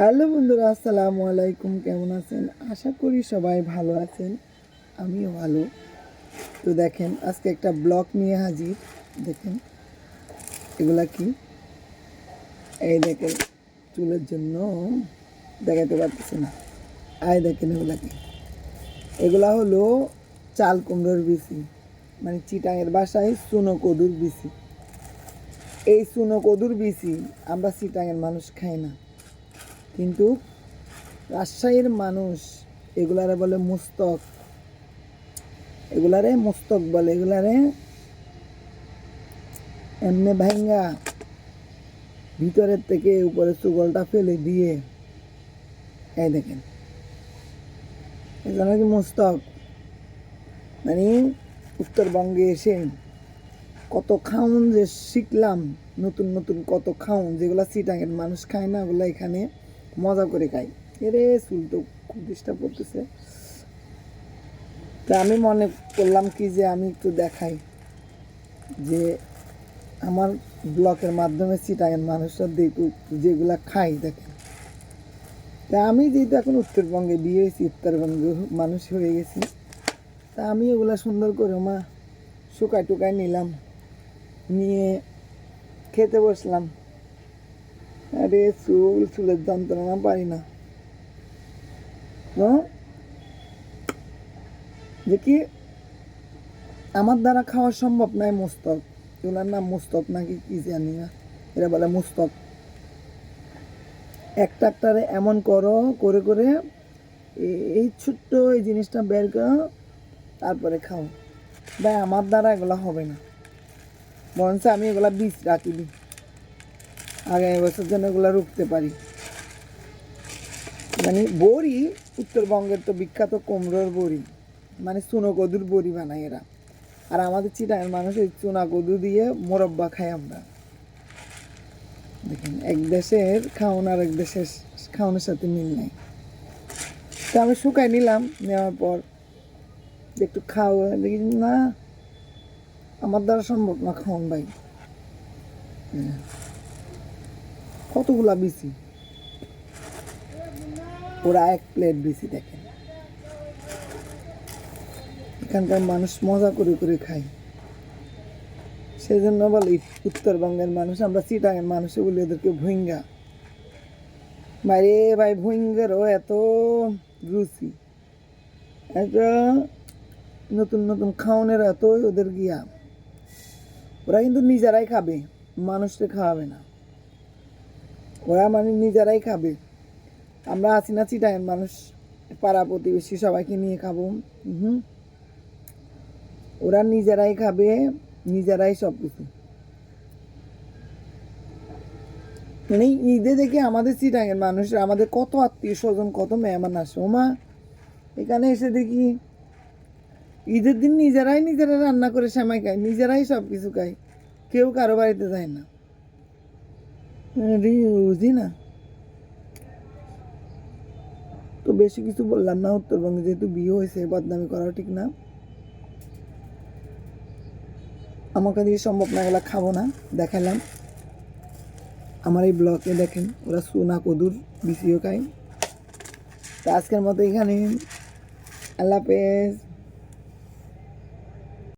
Hello বন্ধুরা, আসসালামু আলাইকুম, কেমন আছেন? আশা করি সবাই ভালো আছেন, আমিও ভালো। তো দেখেন, আজকে একটা ব্লগ নিয়ে হাজির। দেখেন, এগুলা কি? এই দেখেন, চুলের জন্য দেখাতে পারতেছি না। আয় দেখেন এগুলা কি এগুলা হলো চাল কুমড়োর বিচি মানে চিটাঙের বাসায় সুনো কদুর বিচি। এই সুনো কদুর বিচি আমরা চিটাঙের মানুষ খাই না। কিন্তু রাজশাহীর মানুষ এগুলারে বলে মুস্তক। এগুলারে মুস্তক বলে, এগুলারে এমনি ভাইঙ্গা ভিতরের থেকে উপরে সুগলটা ফেলে দিয়ে, এই দেখেন। এখানে কি মুস্তক? মানে উত্তরবঙ্গে এসে কত খাউন যে শিখলাম, নতুন নতুন কত খাউন যেগুলো সিটাঙের মানুষ খায় না, ওগুলো এখানে মজা করে খাই। এরে, চুল তো খুব ডিস্টার্ব করতেছে। তা আমি মনে করলাম কি যে, আমি একটু দেখাই যে, আমার ব্লকের মাধ্যমে সিটাঙের মানুষরা দেখুক, যেগুলা খাই, দেখেন। তা আমি যেহেতু এখন উত্তরবঙ্গে বিয়ে হয়েছি, উত্তরবঙ্গে মানুষ হয়ে গেছি, তা আমি ওগুলা সুন্দর করে, মা, শুকায় টুকায় নিলাম। নিয়ে খেতে বসলাম। আরে চুল, চুলের যন্ত্রণা পারি না। তো যে কি? আমার দ্বারা খাওয়া সম্ভব নয় মুস্তক। এগুলোর নাম মুস্তক নাকি কি জানি না। এরা বলে মুস্তক। একটা একটারে এমন করো, করে করে এই ছোট্ট এই জিনিসটা বের করো, তারপরে খাও। ভাই, আমার দ্বারা এগুলো হবে না। বরঞ্চ আমি এগুলা বীজ রাখি দিই। আগামী বছর যেন এগুলো রুখতে পারি। মানে বড়ি, উত্তরবঙ্গের তো বিখ্যাত কুমড়োর বড়ি মানে চুনো কদুর বড়ি বানায় এরা। আর আমাদের চিটাঙের মানুষ ওই চুনা কদু দিয়ে মোরব্বা খাই আমরা। দেখেন, এক দেশের খাওন আর এক দেশের খাওয়ানোর সাথে মিল নেই। তো আমি শুকাই নিলাম, নেওয়ার পর একটু খাও দেখি না, আমার দ্বারা সম্ভব না খাওয়ান ভাই। কতগুলা বিসি ওরা এক প্লেট বিসি দেখেন এখানকার মানুষ মজা করে করে খায়। সেই জন্য বলি, উত্তরবঙ্গের মানুষ, আমরা চিটাঙের মানুষে বলি ওদেরকে ভুইঙ্গা। বাইরে ভাই, ভুইঙ্গারও এত রুচি। এত নতুন নতুন খাওয়ানোর এত ওদের গিয়া। ওরা কিন্তু নিজেরাই খাবে, মানুষকে খাওয়াবে না। ওরা মানে নিজেরাই খাবে। আমরা আছি না চিটাঙের মানুষ পাড়া প্রতিবেশী সবাইকে নিয়ে খাব। হুম ওরা নিজেরাই খাবে, নিজেরাই সব কিছু মানে ঈদে দেখে আমাদের চিটাঙের মানুষ, আমাদের কত আত্মীয় স্বজন, কত মেহমান আসে। ওমা, এখানে এসে দেখি ঈদের দিন নিজেরাই নিজেরা রান্না করে সেমাই খায়, নিজেরাই সব কিছু খায়। কেউ কারও বাড়িতে যায় না। না। তো বেশি কিছু বললাম না উত্তরবঙ্গে, যেহেতু বিয়ে হয়েছে, বদনামি করাও ঠিক না। আমাকে দিয়ে সম্ভব না, এগুলো খাব না, দেখালাম। আমার এই ব্লকে দেখেন, ওরা সোনা কদুর, বিসিও খায়। তো আজকের মতো এখানে আল্লাহ